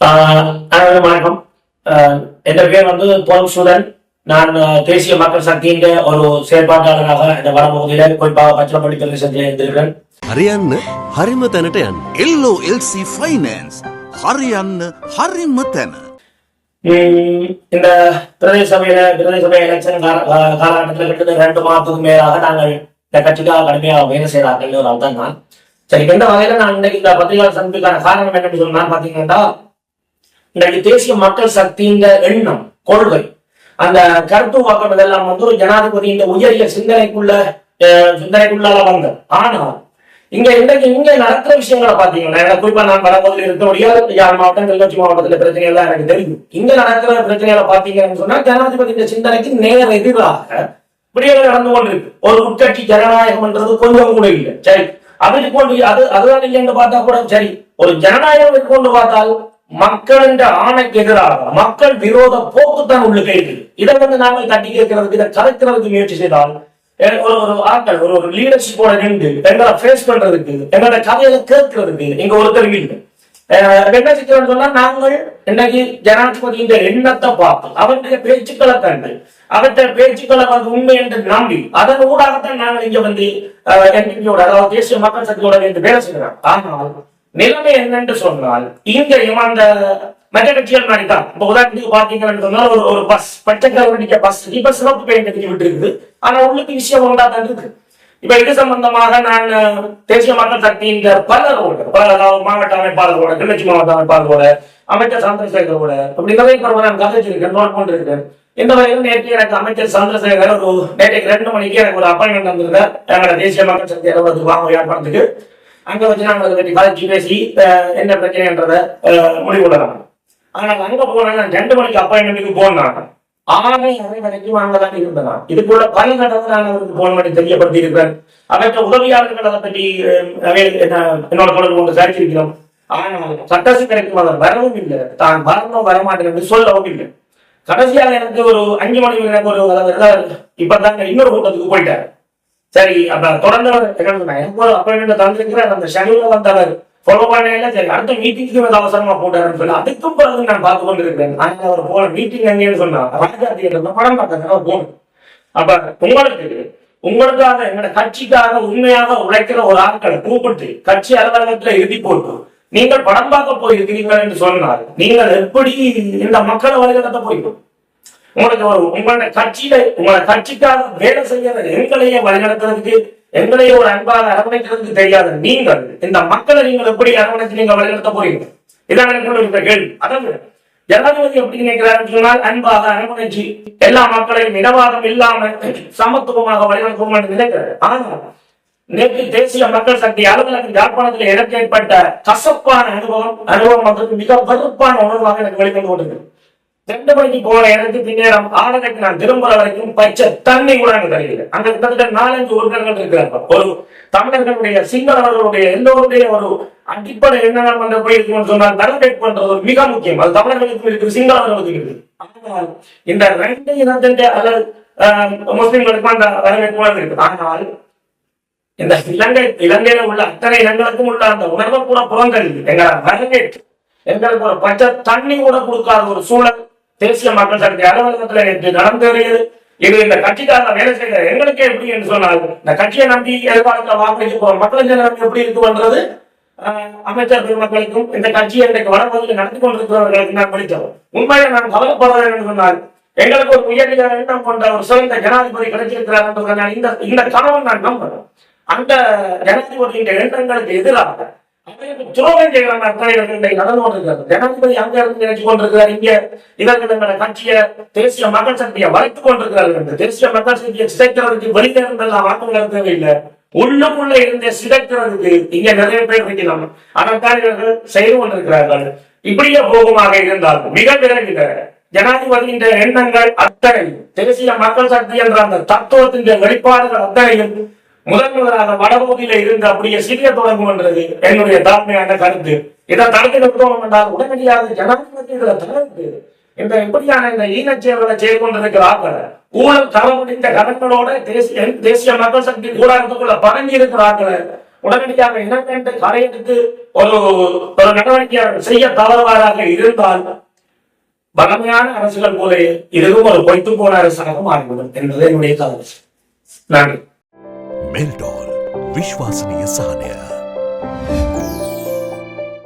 ஆஹ் அனைவரும் வணக்கம் ஆஹ் என் பேர் வந்து பொன் சுதன் நான் ஆஹ், தேசிய மக்கள் சக்தியின் ஒரு செயற்பாட்டாளராக இந்த வடபகுதியில குறிப்பாக பச்சளப்பள்ளி பிரதேசத்தில் இருந்திருக்கிறேன் හරියන්න හරිම තැනට යන්න. LOLC Finance හරියන්න හරිම තැන. உம், இந்த பிரதேச சபையில பிரதேச சபை எலெக்ஷன் கால- கா- காலகட்டத்தில் கிட்டத்தட்ட ரெண்டு மாதத்துக்கு மேலாக நாங்கள் இந்த கட்சிக்காக கடுமையாக வேலை செய்கிறார்கள் ஒரு ஆள் தான் நான் சரி எந்த வகையில நான் இன்னைக்கு இந்த பத்திரிகையாளர் சந்திப்புக்கான காரணம் என்னன்னு சொன்னா பாத்தீங்கன்னா இன்றைக்கு தேசிய மக்கள் சக்திங்கிற எண்ணம் கொள்கை. அந்த கருத்து வாக்கம் இதெல்லாம் வந்து ஒரு ஜனாதிபதியின் உயரிய சிந்தனைக்குள்ள சிந்தனைக்குள்ளால வந்தது. ஆனால் இங்க இன்றைக்கு இங்க நடக்கிற விஷயங்களை பாத்தீங்கன்னா குறிப்பா நான் வடபகுதியில் இருக்கக்கூடிய யாழ் மாவட்டம் கிளிநொச்சி மாவட்டத்துல பிரச்சனை எல்லாம் எனக்கு தெரியும். இங்க நடக்கிற பிரச்சனைகளை பாத்தீங்கன்னு சொன்னா ஜனாதிபதியின் சிந்தனைக்கு நேர எதிராக இப்படியே நடந்து கொண்டிருக்கு. ஒரு உட்கட்சி ஜனநாயகம்ன்றது கொஞ்சம் கூட இல்லை. சரி அதுக்கு கொண்டு அது அதுதான் இல்லைன்னு பார்த்தா கூட சரி. ஒரு ஜனநாயகம் கொண்டு பார்த்தால் மக்களின் ஆணைக்கு எதிராக மக்கள் விரோத போக்குத்தான் உள்ளுக்கு இருக்குது. இதை வந்து நாங்கள் தட்டி கேட்கறதுக்கு இதை கலைக்கிறதுக்கு முயற்சி செய்தால் ஒரு ஒரு ஆட்கள் ஒரு ஒரு லீடர்ஷிப்போட நின்று எங்களை ஃபேஸ் பண்றதுக்கு எங்களோட கதையில கேட்கறதுக்கு இங்க ஒருத்தர் இல்லை. என்ன செய்யறோம்னு சொன்னா நாங்கள் இன்னைக்கு ஜனாதிபதியின் எண்ணத்தை பார்த்து அவருடைய பேச்சுக்களை கண்டு அவற்றை பேச்சுக்களை வந்து உண்மை என்று நம்பி அதன் ஊடாகத்தான் நாங்கள் இங்க வந்து என்பியோட அதாவது தேசிய மக்கள் சக்தியோட என்று பேசுகிறோம் ஆனால் நிலைமை என்னென்று சொன்னால் இங்கேயும் அந்த மற்ற கட்சிகள் மாதிரி தான் இப்ப உதாரணத்துக்கு பாத்தீங்கன்னு சொன்னா ஒரு ஒரு பஸ் பச்சை கலர் பஸ் இப்ப சிவப்பு பெயிண்ட் கட்டி விட்டு இருக்குது ஆனா உள்ளுக்கு விஷயம் ஒன்றா தான் இருக்கு இப்ப இது சம்பந்தமாக நான் தேசிய மக்கள் சக்தியின் பலரோட பல அதாவது மாவட்ட அமைப்பாளரோட கிளர்ச்சி மாவட்ட அமைப்பாளரோட அமைச்சர் சந்திரசேகரோட அப்படி நிறைய பேர் நான் கதைச்சிருக்கேன் நோட் பண்ணிருக்கேன். இந்த வரையிலும் நேற்று எனக்கு அமைச்சர் சந்திரசேகர் ஒரு நேற்று ரெண்டு மணிக்கு எனக்கு ஒரு அப்பாயின்மெண்ட் வந்திருந்தேன் எங்களோட தேசிய மக்கள் சக்தி அலுவலகத்துக்கு வாங்க வியாபாரத்துக்கு அங்க வச்சு நாங்கள் அதை பற்றி கதைச்சு பேசி என்ன பிரச்சனைன்றத முடிவு முடிவுள்ளலாம் ஆனால் அங்க போனேன் நான் ரெண்டு மணிக்கு அப்பாயின்மெண்ட்டுக்கு போனேன் ஆறு இறைவனுக்கு வரைக்கும் இருந்ததாம். இருந்தேன் இதுக்குள்ள பல கடந்த நான் அவருக்கு போன் பண்ணி தெரியப்படுத்தி இருக்கிறேன் அவற்றை உதவியாளர்கள் அதை பற்றி என்னோட தொடர்பு கொண்டு சரிச்சிருக்கிறோம் ஆனால் சட்டசி கிடைக்கும் அவர் வரவும் இல்லை. தான் வரணும் வரமாட்டேன் என்று சொல்லவும் இல்லை. கடைசியாக எனக்கு ஒரு அஞ்சு மணி எனக்கு ஒரு அதாவது தாங்க இன்னொரு கூட்டத்துக்கு போயிட்டார். சரி அப்ப தொடர்ந்து அவர் எனக்கு ஒரு அப்பாயின்மெண்ட் தந்திருக்கிறார் அந்த ஷெடியூல வந்தவர். ஃபாலோ பண்ணல சரி அடுத்த மீட்டிங்க்கு வந்து அவசரமா போட்டாருன்னு சொல்லி அதுக்கும் பிறகு நான் பார்த்து கொண்டு இருக்கிறேன் அவர் போன மீட்டிங் எங்கேன்னு சொன்னார் ராஜா படம் பார்த்தாங்க போகணும் அப்ப உங்களுக்கு உங்களுக்காக எங்களோட கட்சிக்காக உண்மையாக உழைக்கிற ஒரு ஆட்களை கூப்பிட்டு கட்சி அலுவலகத்துல எழுதி போட்டு நீங்கள் படம் பார்க்க போயிருக்கிறீர்கள் என்று சொன்னால் நீங்கள் எப்படி இந்த மக்களை வழிநடத்த போயிடும் உங்களுக்கு ஒரு உங்களோட கட்சியில உங்களோட கட்சிக்காக வேலை செய்யற எங்களையே வழிநடத்துறதுக்கு எங்களை ஒரு அன்பாக அரவணைக்கிறதுக்கு தெரியாத. நீங்கள் இந்த மக்களை நீங்கள் எப்படி அரவணைத்து நீங்க வழிநடத்த போறீங்க இதான் எனக்கு கேள்வி. அதாவது ஜனாதிபதி எப்படி நினைக்கிறார் சொன்னால் அன்பாக அரவணைச்சு எல்லா மக்களையும் இனவாதம் இல்லாம சமத்துவமாக வழிநடத்துவோம் என்று நினைக்கிறார் ஆனால் நேற்று தேசிய மக்கள் சக்தி அலுவலகம் யாழ்ப்பாணத்தில் எனக்கு ஏற்பட்ட கசப்பான அனுபவம் அனுபவம் மக்களுக்கு மிக வெறுப்பான உணர்வாக எனக்கு வெளிக்கொண்டு கொண்டிருக்கிறது. ரெண்டு மணிக்கு போன எனக்கு பின்னேரம் ஆறரைக்கு நான் திரும்புற வரைக்கும் பச்சை தண்ணி கூட எனக்கு தெரியல அங்க கிட்டத்தட்ட நாலஞ்சு உறுப்பினர்கள் இருக்கிறாங்க. ஒரு தமிழர்களுடைய சிங்களவர்களுடைய எல்லோருடைய ஒரு அடிப்படை என்ன பண்ற எப்படி இருக்குன்னு சொன்னால் நலவேட் பண்றது மிக முக்கியம். அது தமிழர்களுக்கும் இருக்கு சிங்களவர்களுக்கும் இருக்கு ஆனால் இந்த ரெண்டு இனத்தின் அல்லது ஆஹ், முஸ்லிம்களுக்கும் அந்த வரவேற்பு இருக்கு ஆனால் இந்த இலங்கை இலங்கையில உள்ள அத்தனை இனங்களுக்கும் உள்ள அந்த உணர்வை கூட புறந்தள்ளி எங்க வரவேற்பு எங்களுக்கு ஒரு பச்சை தண்ணி கூட கொடுக்காத ஒரு சூழல் தேசிய மக்கள் சக்தி அலுவலகத்துல நேற்று நடந்தேறியது இது இந்த கட்சிக்காக வேலை செய்த எங்களுக்கே எப்படி என்று சொன்னால் இந்த கட்சியை நம்பி எதிர்காலத்தில் வாக்களிக்க போற மக்கள் ஜனநாயகம் எப்படி இருக்குன்றது ஆஹ், அமைச்சர் பெருமக்களுக்கும் இந்த கட்சியை இன்றைக்கு வரப்பதில் நடந்து கொண்டிருக்கிறவர்களுக்கு நான் படித்தவர் உண்மையில நான் கவலைப்படுறேன் என்று சொன்னால் எங்களுக்கு ஒரு உயர்நிலை எண்ணம் கொண்ட ஒரு சிறந்த ஜனாதிபதி கிடைச்சிருக்கிறார் என்பதை நான் இந்த இந்த கனவை நான் நம்புறேன் அந்த ஜனாதிபதியின் எண்ணங்களுக்கு எதிராக துரோகம் செய்கிற அத்தனை இன்றைக்கு நடந்து கொண்டிருக்கிறது. ஜனாதிபதி அங்க இருந்து நினைச்சு கொண்டிருக்கிறார் இங்க இவர்கள் கட்சிய தேசிய மக்கள் சக்தியை வளைத்துக் கொண்டிருக்கிறார்கள் என்று. தேசிய மக்கள் சக்தியை சிதைக்கிறதுக்கு வெளியில இருந்தெல்லாம் ஆட்கள் தேவையில்லை. உள்ளுக்குள்ள இருந்த சிதைக்கிறதுக்கு இங்க நிறைய பேர் இருக்கலாம். அதைத்தான் இவர்கள் செய்து கொண்டிருக்கிறார்கள். இப்படியே போகுமாக இருந்தால் மிக விரைவில் ஜனாதிபதியின் எண்ணங்கள் அத்தனை தேசிய மக்கள் சக்தி என்ற அந்த தத்துவத்தின் வெளிப்பாடுகள் அத்தனையும் முதன் முதலாக வடபகுதியில இருந்து அப்படியே சிறிய தொடங்கும் என்றது என்னுடைய தாழ்மையான கருத்து. இதை தடுத்து நிறுத்தணும் என்றால் உடனடியாக ஜனாதிபதி இதுல தலையிட்டு இந்த எப்படியான இந்த ஈனச்செயல்களை செய்து கொண்டிருக்கிறார்கள் ஊழல் தரமுடிந்த கடன்களோட தேசிய தேசிய மக்கள் சக்தி ஊடகத்துக்குள்ள பரங்கி இருக்கிறார்கள் உடனடியாக இனக்கண்டு கரையெடுத்து ஒரு ஒரு நடவடிக்கை செய்ய தவறுவாராக இருந்தால் வளமையான அரசுகள் போல இதுவும் ஒரு பொய்த்து போன அரசாக மாறிவிடும் என்பது என்னுடைய கருத்து. நன்றி. मेलडॉल विश्वसनीय सहाण्य